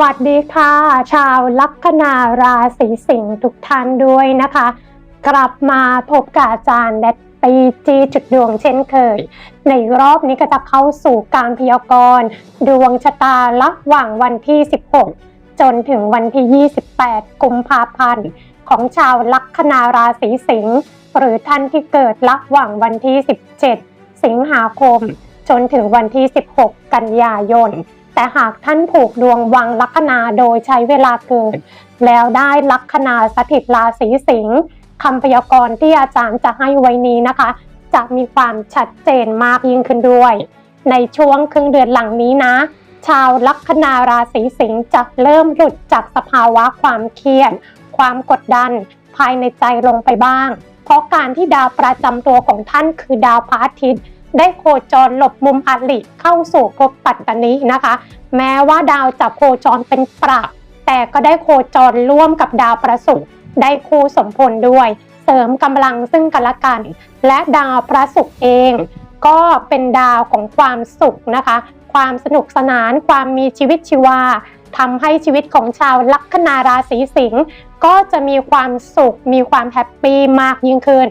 วัสดีค่ะ ชาวลัคนาราศีสิงห์ทุกท่านด้วยนะคะ กลับมาพบกับอาจารย์และตีจีจุดดวงเช่นเคย ในรอบนี้ก็จะเข้าสู่การพยากรณ์ดวงชะตาระหว่างวันที่ 16 จนถึงวันที่ 28 กุมภาพันธ์ ของชาวลัคนาราศีสิงห์หรือท่านที่เกิดระหว่างวันที่ 17 สิงหาคม จนถึงวันที่ 16 กันยายน แต่หากท่านผูกดวงวังลัคนาโดยใช้เวลาเกิด แล้วได้ลัคนาสถิตราศีสิงห์คำพยากรณ์ที่อาจารย์จะให้ไว้นี้นะคะ จะมีความชัดเจนมากยิ่งขึ้นด้วย ในช่วงครึ่งเดือนหลังนี้นะ ชาวลัคนาราศีสิงห์จะเริ่มหลุดจากสภาวะความเครียด ความกดดัน ภายในใจลงไปบ้าง เพราะการที่ดาวประจำตัวของท่านคือดาวพระอาทิตย์ ได้โคจรหลบมุมอลิเข้าสู่ภพปัตตานีนะคะ แม้ว่าดาวจะโคจรเป็นประแต่ก็ได้โคจรร่วมกับดาวประศุกร์ได้คู่สมพลด้วย เสริมกำลังซึ่งกันและกัน และดาวประศุกร์เอง ก็เป็นดาวของความสุขนะคะ ความสนุกสนานความมีชีวิตชีวาทำให้ชีวิตของชาวลัคนาราศีสิงห์ก็จะมีความสุข มีความแฮปปี้มากยิ่งขึ้น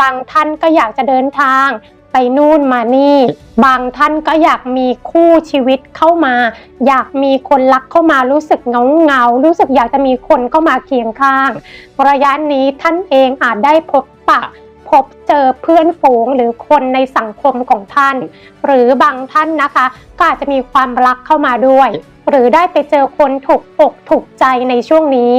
บางท่านก็อยากจะเดินทาง ไปนู่นมานี่ บางท่านก็อยากมีคู่ชีวิตเข้ามา อยากมีคนรักเข้ามารู้สึกเงาเงารู้สึกอยากจะมีคนเข้ามาเคียงข้าง ระยะนี้ท่านเองอาจได้พบปะพบเจอเพื่อนฝูงหรือคนในสังคมของท่าน หรือบางท่านนะคะ ก็อาจจะมีความรักเข้ามาด้วย หรือได้ไปเจอคนถูกอกถูกใจในช่วงนี้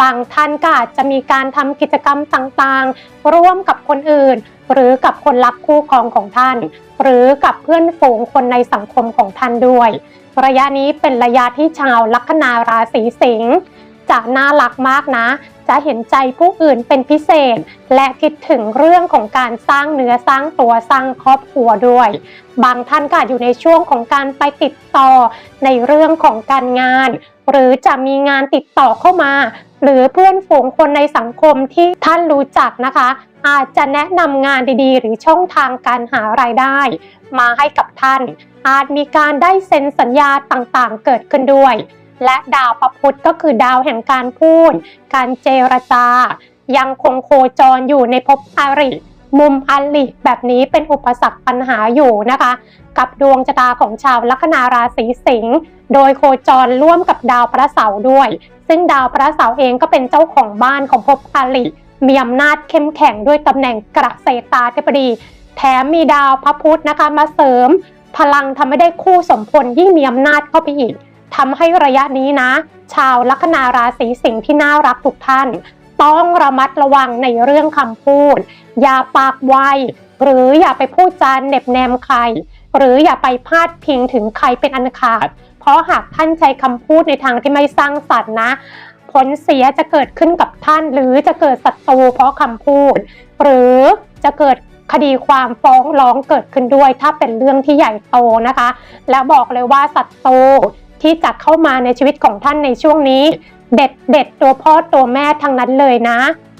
บางท่านก็อาจจะมีการทำกิจกรรมต่างๆ ร่วมกับคนอื่น หรือกับคนรักคู่ครองของท่าน หรือกับเพื่อนฝูงคนในสังคมของท่านด้วย ระยะนี้เป็นระยะที่ชาวลัคนาราศีสิงห์จะน่ารักมากนะ จะเห็นใจผู้อื่นเป็นพิเศษ และคิดถึงเรื่องของการสร้างเนื้อสร้างตัวสร้างครอบครัวด้วย บางท่านก็อยู่ในช่วงของการไปติดต่อในเรื่องของการงาน หรือจะมีงานติดต่อเข้ามา หรือเพื่อนฝูงคนในสังคมที่ท่านรู้จักนะคะ อาจจะแนะนำงานดีๆ หรือช่องทางการหารายได้ มาให้กับท่าน อาจมีการได้เซ็นสัญญาต่างๆ เกิดขึ้นด้วย และดาวประพุธก็คือดาวแห่งการพูด การเจรจา ยังคงโคจรอยู่ในภพอาริ มุมอลิแบบนี้เป็นอุปสรรคปัญหาอยู่นะคะ กับดวงชะตาของชาวลัคนาราศีสิงห์โดยโคจรร่วมกับดาวพระเสาร์ด้วย ซึ่งดาวพระเสาร์เองก็เป็นเจ้าของบ้านของภพอาลิมีอำนาจเข้มแข็งด้วยตำแหน่งเกษตาธิบดี แถมมีดาวพระพุธนะคะมาเสริม พลังทำให้ได้คู่สมพลยิ่งมีอำนาจเข้าไปอีก ทำให้ระยะนี้นะ ชาวลัคนาราศีสิงห์ที่น่ารักทุกท่าน ต้องระมัดระวังในเรื่องคำพูด อย่าปากไวหรืออย่าไปพูดจาเน็บแนมใคร หรืออย่าไปพาดพิงถึงใครเป็นอันขาด เพราะหากท่านใช้คำพูดในทางที่ไม่สร้างสรรค์นะ ผลเสียจะเกิดขึ้นกับท่าน หรือจะเกิดศัตรูเพราะคำพูด หรือจะเกิดคดีความฟ้องร้องเกิดขึ้นด้วย ถ้าเป็นเรื่องที่ใหญ่โตนะคะ แล้วบอกเลยว่าศัตรู ที่จะเข้ามาในชีวิตของท่านในช่วงนี้ เด็ดเด็ดตัวพ่อตัวแม่ทั้งนั้นเลยนะ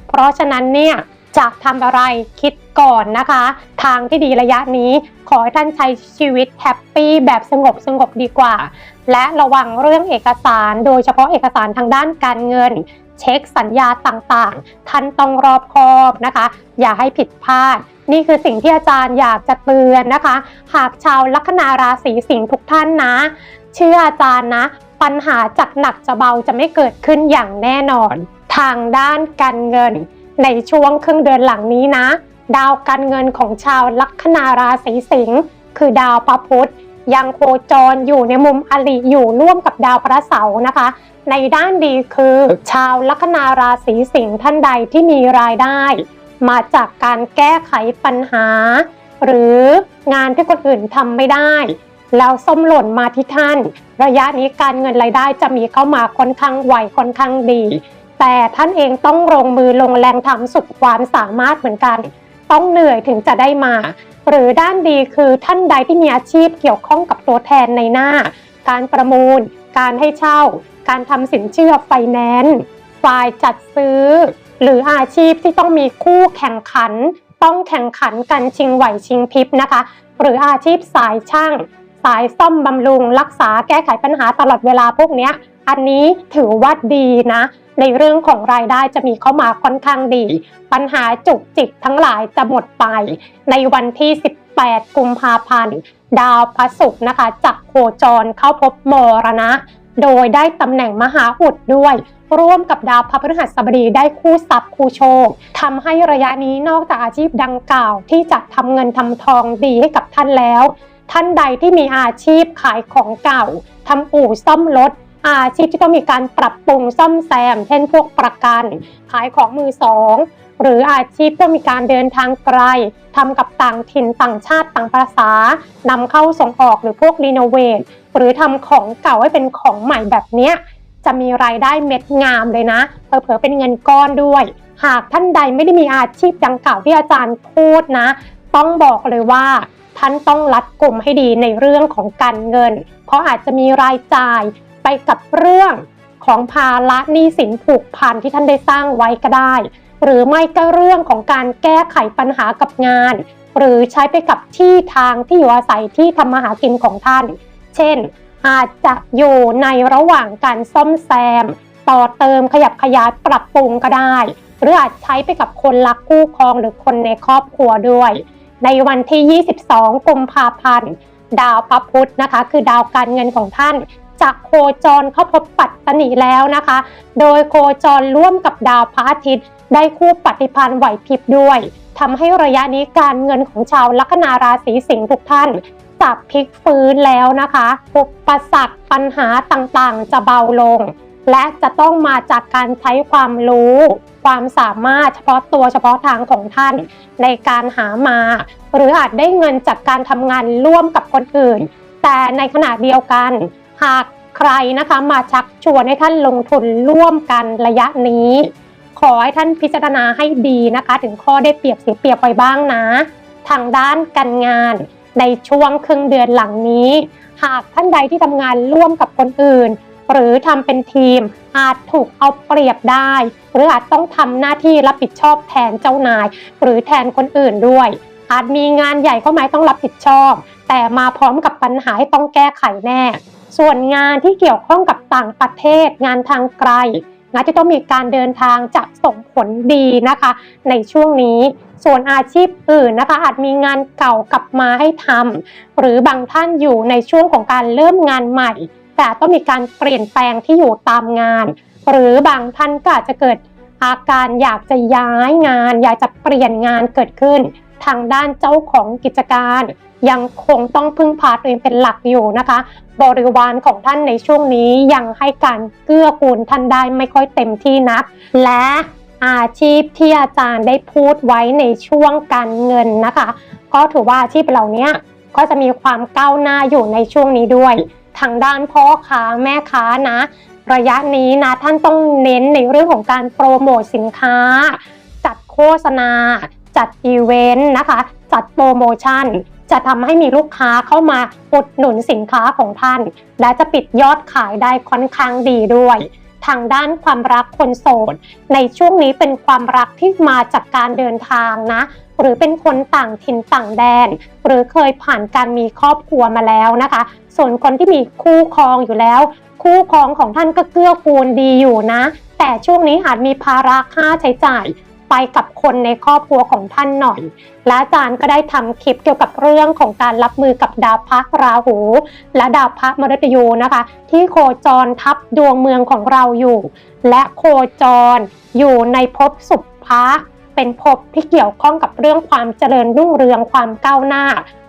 เพราะฉะนั้นเนี่ยจะทำอะไรคิดก่อนนะคะ ทางที่ดีระยะนี้ขอให้ท่านใช้ชีวิตแฮปปี้แบบสงบสงบดีกว่า และระวังเรื่องเอกสารโดยเฉพาะเอกสารทางด้านการเงิน เช็คสัญญาต่างๆ ท่านต้องรอบคอบนะคะ อย่าให้ผิดพลาด นี่คือสิ่งที่อาจารย์อยากจะเตือนนะคะ หากชาวลัคนาราศีสิงห์ทุกท่านนะ เชื่ออาจารย์นะ ปัญหาจากหนักจะเบาจะไม่เกิดขึ้นอย่างแน่นอน ทางด้านการเงิน ในช่วงครึ่งเดือนหลังนี้นะ ดาวการเงินของชาวลัคนาราศีสิงห์คือดาวพระพุธยังโคจรอยู่ในมุมอลิอยู่ร่วมกับดาวพระเสาร์นะคะ ในด้านดีคือ ชาวลัคนาราศีสิงห์ท่านใดที่มีรายได้ มาจากการแก้ไขปัญหา หรืองานที่คนอื่นทำไม่ได้ แล้วส้มหล่นมาที่ท่าน ระยะนี้การเงินรายได้จะมีเข้ามาค่อนข้างไวค่อนข้างดี แต่ท่านเองต้องลงมือลงแรงทำสุดความสามารถเหมือนกัน ต้องเหนื่อยถึงจะได้มา หรือด้านดีคือท่านใดที่มีอาชีพเกี่ยวข้องกับตัวแทนในหน้า การประมูล การให้เช่า การทำสินเชื่อไฟแนนซ์ฝ่ายจัดซื้อ หรืออาชีพที่ต้องมีคู่แข่งขัน ต้องแข่งขันกันชิงไหวชิงพริบนะคะ หรืออาชีพสายช่าง สายซ่อมบำรุง รักษาแก้ไขปัญหาตลอดเวลาพวกนี้อันนี้ถือว่าดีนะ ในเรื่องของรายได้จะมีเข้ามาค่อนข้างดี ปัญหาจุกจิกทั้งหลายจะหมดไป ในวันที่ 18 กุมภาพันธ์ ดาวพระศุกร์นะคะจักโคจรเข้าพบมรณะ โดยได้ตำแหน่งมหาอุดด้วย ร่วมกับดาวพระพฤหัสบดีได้คู่ทรัพย์คู่โชคทำให้ระยะนี้นอกจากอาชีพดังกล่าว ที่จะทำเงินทำทองดีให้กับท่านแล้ว ท่านใดที่มีอาชีพขายของเก่าทำอู่ซ่อมรถ อาชีพที่ต้องมีการปรับปรุงซ่อมแซม เช่นพวกประกันขายของมือสองหรืออาชีพที่ต้องมีการเดินทางไกลทำกับต่างถิ่นต่างชาติต่างภาษานำเข้าส่งออกหรือพวกรีโนเวทหรือทำของเก่าให้เป็นของใหม่แบบเนี้ยจะมีรายได้เม็ดงามเลยนะเผลอๆเป็นเงินก้อนด้วย หากท่านใดไม่ได้มีอาชีพดังกล่าวที่อาจารย์พูดนะ ต้องบอกเลยว่าท่านต้องรัดกลุ่มให้ดีในเรื่องของการเงิน เพราะอาจจะมีรายจ่าย ไปกับเรื่องของภาระหนี้สินผูกพันที่ท่านได้สร้างไว้ก็ได้ หรือไม่ก็เรื่องของการแก้ไขปัญหากับงาน หรือใช้ไปกับที่ทางที่อยู่อาศัยที่ทำมาหากินของท่าน เช่น อาจจะอยู่ในระหว่างการซ่อมแซม ต่อเติมขยับขยายปรับปรุงก็ได้ หรืออาจใช้ไปกับคนรักคู่ครองหรือคนในครอบครัวด้วย ในวันที่ 22 กุมภาพันธ์ดาวพระพุธนะคะ คือดาวการเงินของท่าน จะโคจรเข้าพบปัตตนิแล้วนะคะ โดยโคจรร่วมกับดาวพระอาทิตย์ ได้คู่ปฏิพันธ์ไหวพริบด้วยทำให้ระยะนี้การเงินของชาวลัคนาราศีสิงห์ทุกท่านจะพลิกฟื้นแล้วนะคะอุปสรรคปัญหาต่างๆ จะเบาลง และจะต้องมาจากการใช้ความรู้ ความสามารถเฉพาะตัวเฉพาะทางของท่าน ในการหามา หรืออาจได้เงินจากการทำงานร่วมกับคนอื่น แต่ในขณะเดียวกัน หากใครนะคะมาชักชวนให้ท่านลงทุนร่วมกันระยะนี้ ขอให้ท่านพิจารณาให้ดีนะคะ ถึงข้อได้เปรียบเสียเปรียบไปบ้างนะ ทางด้านการงานในช่วงครึ่งเดือนหลังนี้ หากท่านใดที่ทำงานร่วมกับคนอื่น หรือทำเป็นทีมอาจถูกเอาเปรียบได้ หรืออาจต้องทำหน้าที่รับผิดชอบแทนเจ้านาย หรือแทนคนอื่นด้วย อาจมีงานใหญ่เข้ามาต้องรับผิดชอบ แต่มาพร้อมกับปัญหาให้ต้องแก้ไขแน่ ส่วนงานที่เกี่ยวข้องกับต่างประเทศงานทางไกลงานที่ต้องมีการเดินทางจะส่งผลดีนะคะ ในช่วงนี้ ส่วนอาชีพอื่นนะคะ อาจมีงานเก่ากลับมาให้ทำหรือบางท่านอยู่ในช่วงของการเริ่มงานใหม่ แต่ต้องมีการเปลี่ยนแปลงที่อยู่ตามงาน หรือบางท่านก็อาจจะเกิดอาการอยากจะย้ายงาน อยากจะเปลี่ยนงานเกิดขึ้น ทางด้านเจ้าของกิจการ ยังคงต้องพึ่งพาตัวเองเป็นหลักอยู่นะคะ บริวารของท่านในช่วงนี้ยังให้การเกื้อกูลท่านได้ไม่ค่อยเต็มที่นัก และอาชีพที่อาจารย์ได้พูดไว้ในช่วงการเงินนะคะ ก็ถือว่าอาชีพเหล่านี้ก็จะมีความก้าวหน้าอยู่ในช่วงนี้ด้วย ทางด้านพ่อค้าแม่ค้านะ ระยะนี้นะท่านต้องเน้นในเรื่องของการโปรโมทสินค้า จัดโฆษณา จัดอีเวนต์นะคะ จัดโปรโมชั่น จะทำให้มีลูกค้าเข้ามาอุดหนุนสินค้าของท่าน และจะปิดยอดขายได้ค่อนข้างดีด้วย ทางด้านความรักคนโสดในช่วงนี้เป็นความรักที่มาจากการเดินทางนะ หรือเป็นคนต่างถิ่นต่างแดน หรือเคยผ่านการมีครอบครัวมาแล้วนะคะ ส่วนคนที่มีคู่ครองอยู่แล้ว คู่ครองของท่านก็เกื้อกูลดีอยู่นะ แต่ช่วงนี้อาจมีภาระค่าใช้จ่าย ไปกับคนในครอบครัวของท่านหน่อย และอาจารย์ก็ได้ทำคลิปเกี่ยวกับเรื่องของการรับมือกับดาวพระราหู และดาวพระมฤตยูนะคะ ที่โคจรทับดวงเมืองของเราอยู่ และโคจรอยู่ในภพสุภะเป็นภพที่เกี่ยวข้องกับเรื่องความเจริญรุ่งเรืองความก้าวหน้า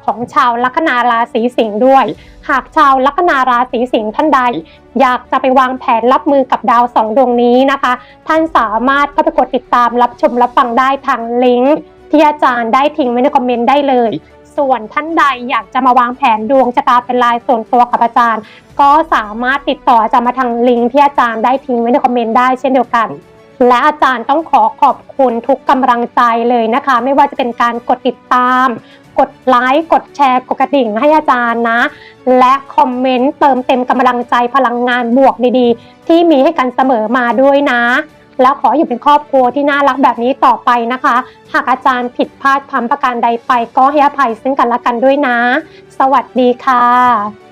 ของชาวลัคนาราศีสิงห์ด้วย หากชาวลัคนาราศีสิงห์ท่านใด อยากจะไปวางแผนรับมือกับดาวสองดวงนี้นะคะ ท่านสามารถเข้าไปกดติดตามรับชมรับฟังได้ทางลิงก์ที่อาจารย์ได้ทิ้งไว้ในคอมเมนต์ได้เลยส่วนท่านใดอยากจะมาวางแผนดวงชะตาเป็นลายส่วนตัวกับอาจารย์ ก็สามารถติดต่ออาจารย์มาทางลิงก์ที่อาจารย์ได้ทิ้งไว้ในคอมเมนต์ได้เช่นเดียวกัน และอาจารย์ต้องขอขอบคุณทุกกำลังใจเลยนะคะ ไม่ว่าจะเป็นการกดติดตาม กดไลค์กดแชร์กดกระดิ่งให้อาจารย์นะ และคอมเมนต์เติมเต็มกำลังใจพลังงานบวกดีๆ ที่มีให้กันเสมอมาด้วยนะ แล้วขออยู่เป็นครอบครัวที่น่ารักแบบนี้ต่อไปนะคะ หากอาจารย์ผิดพลาดทำประการใดไปก็ให้อภัยซึ่งกันและกันด้วยนะ สวัสดีค่ะ